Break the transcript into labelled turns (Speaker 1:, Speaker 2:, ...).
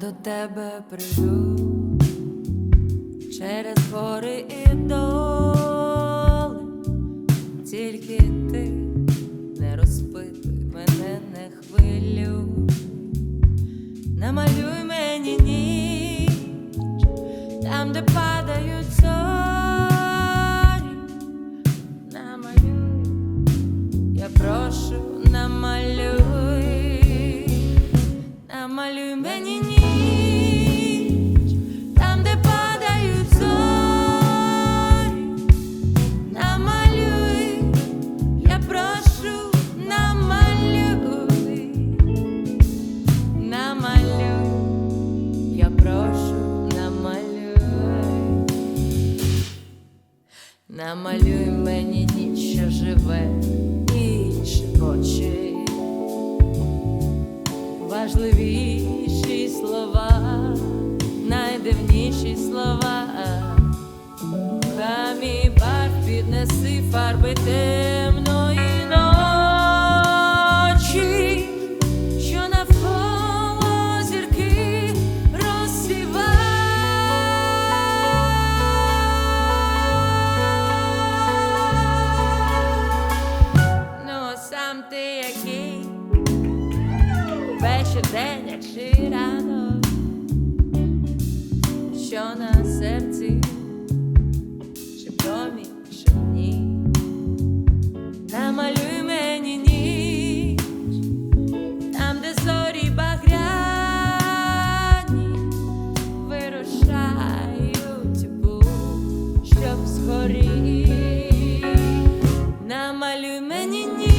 Speaker 1: до тебе прийду. Через гори і доли, тільки ти не розпитуй мене, не хвилюй, намалюй мені ніч, там, де падають зорі, намалюй, я прошу, намалюй, намалюй Намалюй мені ніч, що живе і шепоче важливіші слова, найдивніші слова. Хамі бар піднеси фарби темної ти який вечір день чи ранок, що на серці, чи в домі, чи в ні, намалюй мені ніч, там, де зорі багряні, вирушають був, щоб згоріти. Намалюй мені ніч.